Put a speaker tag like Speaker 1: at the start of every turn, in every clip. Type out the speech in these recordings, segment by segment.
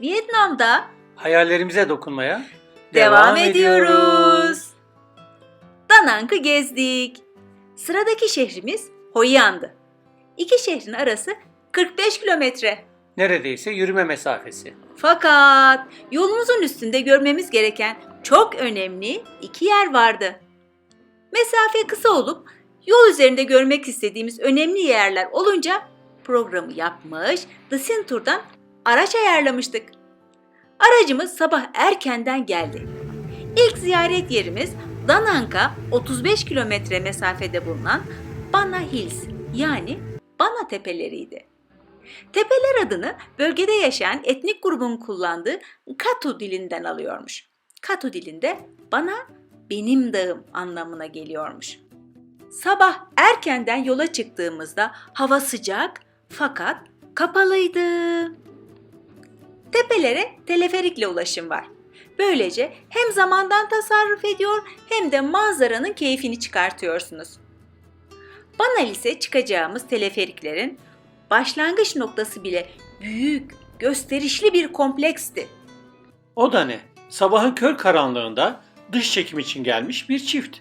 Speaker 1: Vietnam'da
Speaker 2: Hayallerimize dokunmaya
Speaker 1: devam, ediyoruz. Da Nang'ı gezdik. Sıradaki şehrimiz Hoi An'dı. İki şehrin arası 45 kilometre.
Speaker 2: Neredeyse yürüme mesafesi.
Speaker 1: Fakat yolumuzun üstünde görmemiz gereken çok önemli iki yer vardı. Mesafe kısa olup yol üzerinde görmek istediğimiz önemli yerler olunca programı yapmış, The Sintur'dan araç ayarlamıştık. Aracımız sabah erkenden geldi. İlk ziyaret yerimiz Danang'a 35 kilometre mesafede bulunan Bana Hills yani Bana Tepeleriydi. Tepeler adını bölgede yaşayan etnik grubun kullandığı Katu dilinden alıyormuş. Katu dilinde bana benim dağım anlamına geliyormuş. Sabah erkenden yola çıktığımızda hava sıcak fakat kapalıydı. Tepelere teleferikle ulaşım var. Böylece hem zamandan tasarruf ediyor hem de manzaranın keyfini çıkartıyorsunuz. Banalis'e çıkacağımız teleferiklerin başlangıç noktası bile büyük, gösterişli bir kompleksti.
Speaker 2: O da ne? Sabahın kör karanlığında dış çekim için gelmiş bir çift.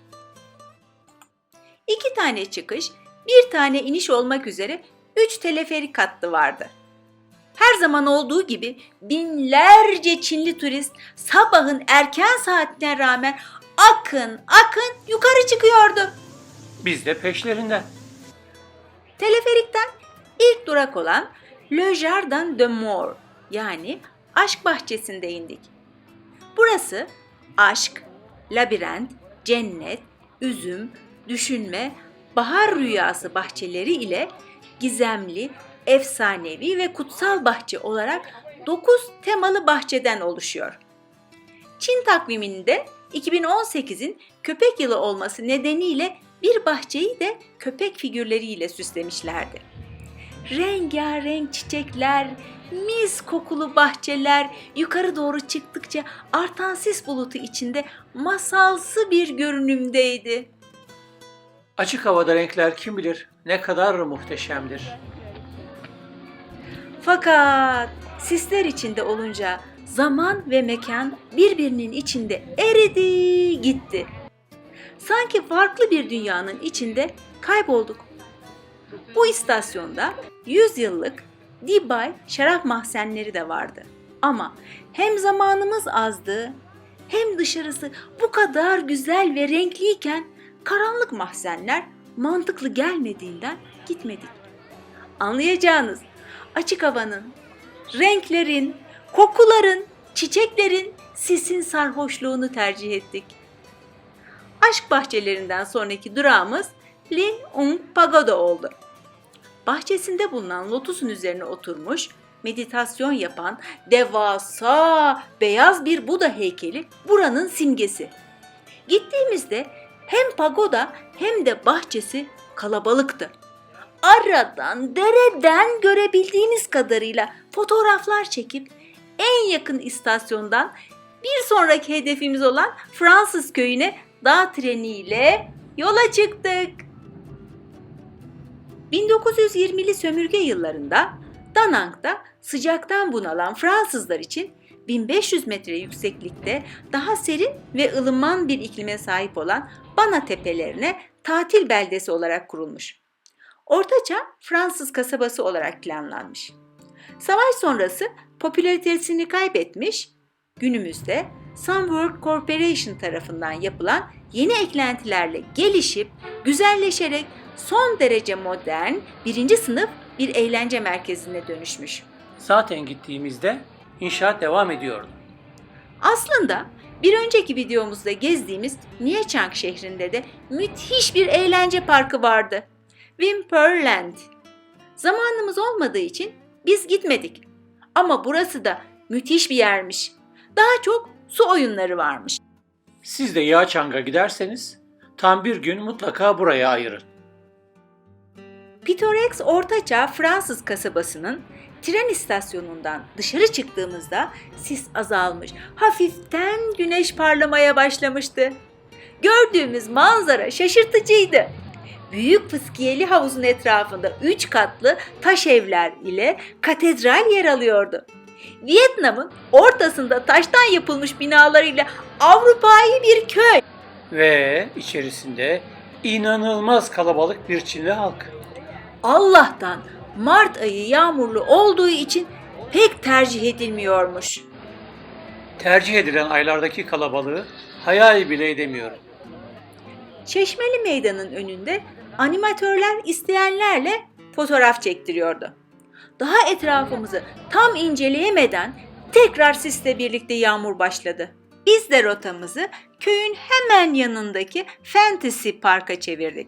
Speaker 1: İki tane çıkış, bir tane iniş olmak üzere üç teleferik hattı vardı. Her zaman olduğu gibi binlerce Çinli turist sabahın erken saatine rağmen akın akın yukarı çıkıyordu.
Speaker 2: Biz de peşlerinden.
Speaker 1: Teleferikten ilk durak olan Le Jardin de Mort yani aşk bahçesinde indik. Burası aşk, labirent, cennet, üzüm, düşünme, bahar rüyası bahçeleri ile gizemli, efsanevi ve kutsal bahçe olarak 9 temalı bahçeden oluşuyor. Çin takviminde 2018'in köpek yılı olması nedeniyle bir bahçeyi de köpek figürleriyle süslemişlerdi. Rengarenk çiçekler, mis kokulu bahçeler yukarı doğru çıktıkça artan sis bulutu içinde masalsı bir görünümdeydi.
Speaker 2: Açık havada renkler kim bilir ne kadar muhteşemdir.
Speaker 1: Fakat sisler içinde olunca zaman ve mekan birbirinin içinde eridi gitti. Sanki farklı bir dünyanın içinde kaybolduk. Bu istasyonda 100 yıllık Dibay şarap mahzenleri de vardı. Ama hem zamanımız azdı hem dışarısı bu kadar güzel ve renkliyken karanlık mahzenler mantıklı gelmediğinden gitmedik. Anlayacağınız açık havanın, renklerin, kokuların, çiçeklerin, sisin sarhoşluğunu tercih ettik. Aşk bahçelerinden sonraki durağımız Lin Un Pagoda oldu. Bahçesinde bulunan lotusun üzerine oturmuş, meditasyon yapan devasa beyaz bir Buda heykeli buranın simgesi. Gittiğimizde hem pagoda hem de bahçesi kalabalıktı. Aradan, dereden görebildiğiniz kadarıyla fotoğraflar çekip en yakın istasyondan bir sonraki hedefimiz olan Fransız köyüne dağ treniyle yola çıktık. 1920'li sömürge yıllarında Danang'da sıcaktan bunalan Fransızlar için 1500 metre yükseklikte daha serin ve ılıman bir iklime sahip olan Bana tepelerine tatil beldesi olarak kurulmuş. Ortaçağ Fransız kasabası olarak planlanmış. Savaş sonrası popülaritesini kaybetmiş, günümüzde Sunworld Corporation tarafından yapılan yeni eklentilerle gelişip, güzelleşerek son derece modern, birinci sınıf bir eğlence merkezine dönüşmüş.
Speaker 2: Zaten gittiğimizde inşaat devam ediyordu.
Speaker 1: Aslında bir önceki videomuzda gezdiğimiz Niechang şehrinde de müthiş bir eğlence parkı vardı. Wimperland. Zamanımız olmadığı için biz gitmedik. Ama burası da müthiş bir yermiş. Daha çok su oyunları varmış.
Speaker 2: Siz de Yağçang'a giderseniz tam bir gün mutlaka buraya ayırın.
Speaker 1: Pitorex Ortaçağ Fransız kasabasının tren istasyonundan dışarı çıktığımızda sis azalmış, hafiften güneş parlamaya başlamıştı. Gördüğümüz manzara şaşırtıcıydı. Büyük fıskiyeli havuzun etrafında üç katlı taş evler ile katedral yer alıyordu. Vietnam'ın ortasında taştan yapılmış binalarıyla Avrupa'yı bir köy.
Speaker 2: Ve içerisinde inanılmaz kalabalık bir Çinli halk.
Speaker 1: Allah'tan Mart ayı yağmurlu olduğu için pek tercih edilmiyormuş.
Speaker 2: Tercih edilen aylardaki kalabalığı hayal bile edemiyorum.
Speaker 1: Çeşmeli Meydan'ın önünde animatörler isteyenlerle fotoğraf çektiriyordu. Daha etrafımızı tam inceleyemeden tekrar sisle birlikte yağmur başladı. Biz de rotamızı köyün hemen yanındaki Fantasy Park'a çevirdik.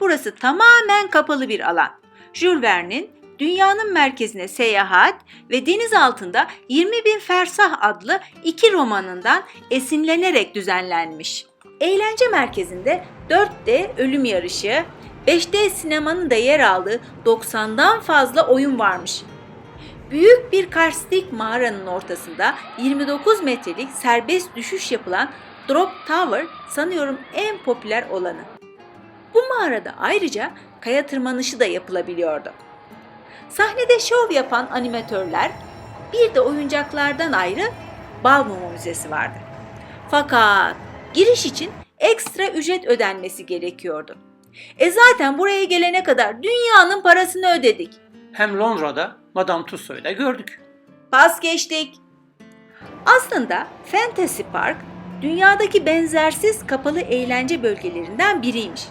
Speaker 1: Burası tamamen kapalı bir alan. Jules Verne'in Dünyanın Merkezine Seyahat ve Deniz Altında 20 Bin Fersah adlı iki romanından esinlenerek düzenlenmiş. Eğlence merkezinde 4D ölüm yarışı, 5D sinemanın da yer aldığı 90'dan fazla oyun varmış. Büyük bir karstik mağaranın ortasında 29 metrelik serbest düşüş yapılan Drop Tower sanıyorum en popüler olanı. Bu mağarada ayrıca kaya tırmanışı da yapılabiliyordu. Sahnede şov yapan animatörler, bir de oyuncaklardan ayrı bal mumu müzesi vardı. Fakat giriş için ekstra ücret ödenmesi gerekiyordu. E zaten buraya gelene kadar dünyanın parasını ödedik.
Speaker 2: Hem Londra'da Madame Tussauds'u gördük.
Speaker 1: Pas geçtik. Aslında Fantasy Park dünyadaki benzersiz kapalı eğlence bölgelerinden biriymiş.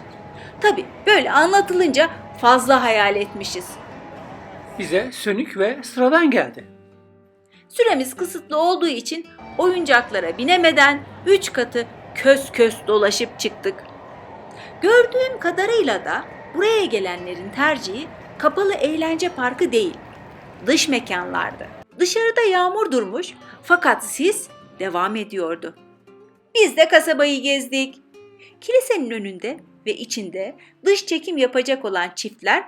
Speaker 1: Tabi böyle anlatılınca fazla hayal etmişiz.
Speaker 2: Bize sönük ve sıradan geldi.
Speaker 1: Süremiz kısıtlı olduğu için oyuncaklara binemeden üç katı kös kös dolaşıp çıktık. Gördüğüm kadarıyla da buraya gelenlerin tercihi kapalı eğlence parkı değil, dış mekanlardı. Dışarıda yağmur durmuş fakat sis devam ediyordu. Biz de kasabayı gezdik. Kilisenin önünde ve içinde dış çekim yapacak olan çiftler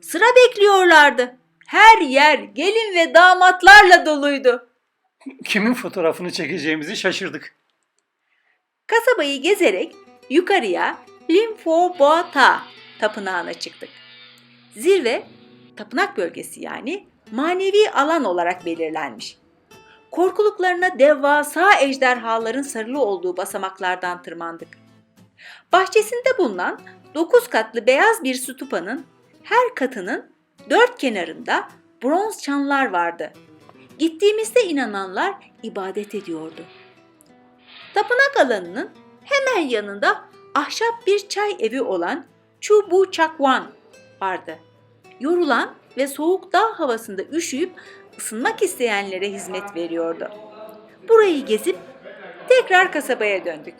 Speaker 1: sıra bekliyorlardı. Her yer gelin ve damatlarla doluydu.
Speaker 2: Kimin fotoğrafını çekeceğimizi şaşırdık.
Speaker 1: Kasabayı gezerek yukarıya Limfobota tapınağına çıktık. Zirve, tapınak bölgesi yani manevi alan olarak belirlenmiş. Korkuluklarına devasa ejderhaların sarılı olduğu basamaklardan tırmandık. Bahçesinde bulunan 9 katlı beyaz bir stupanın her katının dört kenarında bronz çanlar vardı. Gittiğimizde inananlar ibadet ediyordu. Tapınak alanının hemen yanında ahşap bir çay evi olan Chubu Chakwan vardı. Yorulan ve soğuk dağ havasında üşüyüp ısınmak isteyenlere hizmet veriyordu. Burayı gezip tekrar kasabaya döndük.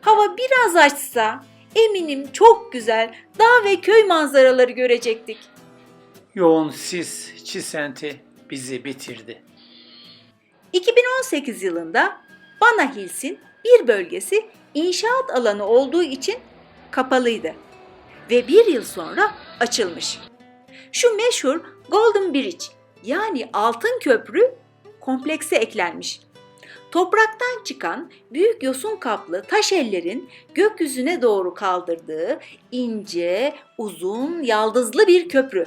Speaker 1: Hava biraz açsa eminim çok güzel dağ ve köy manzaraları görecektik.
Speaker 2: Yoğun sis çisenti bizi bitirdi.
Speaker 1: 2018 yılında Bana Hills'in bir bölgesi inşaat alanı olduğu için kapalıydı ve bir yıl sonra açılmış. Şu meşhur Golden Bridge yani Altın Köprü komplekse eklenmiş. Topraktan çıkan büyük yosun kaplı taş ellerin gökyüzüne doğru kaldırdığı ince, uzun, yaldızlı bir köprü.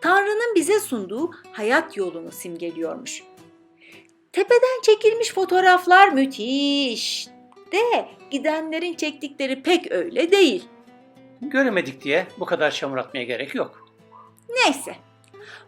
Speaker 1: Tanrı'nın bize sunduğu hayat yolunu simgeliyormuş. Tepeden çekilmiş fotoğraflar müthiş. De gidenlerin çektikleri pek öyle değil.
Speaker 2: Göremedik diye bu kadar çamur atmaya gerek yok.
Speaker 1: Neyse.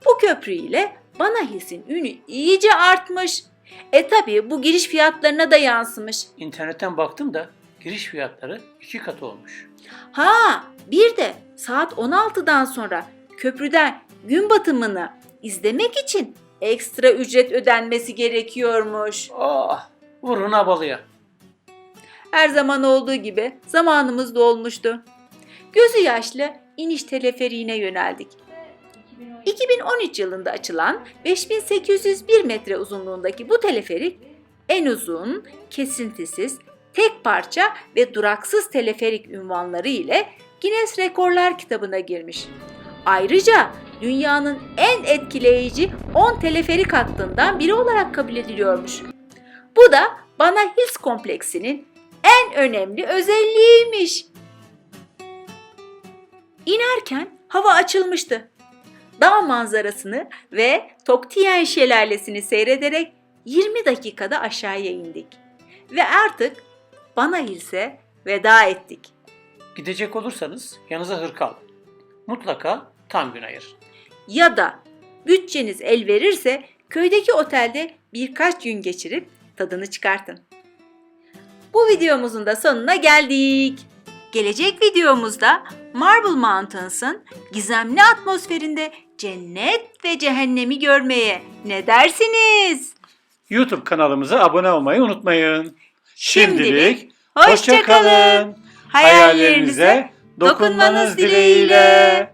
Speaker 1: Bu köprü ile Bana Hills'in ünü iyice artmış. E tabi bu giriş fiyatlarına da yansımış.
Speaker 2: İnternetten baktım da giriş fiyatları iki katı olmuş.
Speaker 1: Ha bir de saat 16'dan sonra köprüden gün batımını izlemek için ekstra ücret ödenmesi gerekiyormuş.
Speaker 2: Ah, vurun abalıya.
Speaker 1: Her zaman olduğu gibi zamanımız dolmuştu. Gözü yaşlı iniş teleferiğine yöneldik. 2013 yılında açılan 5801 metre uzunluğundaki bu teleferik en uzun, kesintisiz, tek parça ve duraksız teleferik ünvanları ile Guinness Rekorlar kitabına girmiş. Ayrıca dünyanın en etkileyici 10 teleferik hattından biri olarak kabul ediliyormuş. Bu da Bana Hills kompleksinin en önemli özelliğiymiş. İnerken hava açılmıştı. dağ manzarasını ve Toktiyen şelalesini seyrederek 20 dakikada aşağıya indik. Ve artık bana ilse veda ettik.
Speaker 2: Gidecek olursanız yanınıza hırka alın. Mutlaka tam gün ayırın.
Speaker 1: Ya da bütçeniz el verirse köydeki otelde birkaç gün geçirip tadını çıkartın. Bu videomuzun da sonuna geldik. Gelecek videomuzda Marble Mountains'ın gizemli atmosferinde cennet ve cehennemi görmeye ne dersiniz?
Speaker 2: YouTube kanalımıza abone olmayı unutmayın.
Speaker 1: Şimdilik
Speaker 2: Şimdilik
Speaker 1: hoşça
Speaker 2: hoşça.
Speaker 1: Hayallerinize dokunmanız dileğiyle.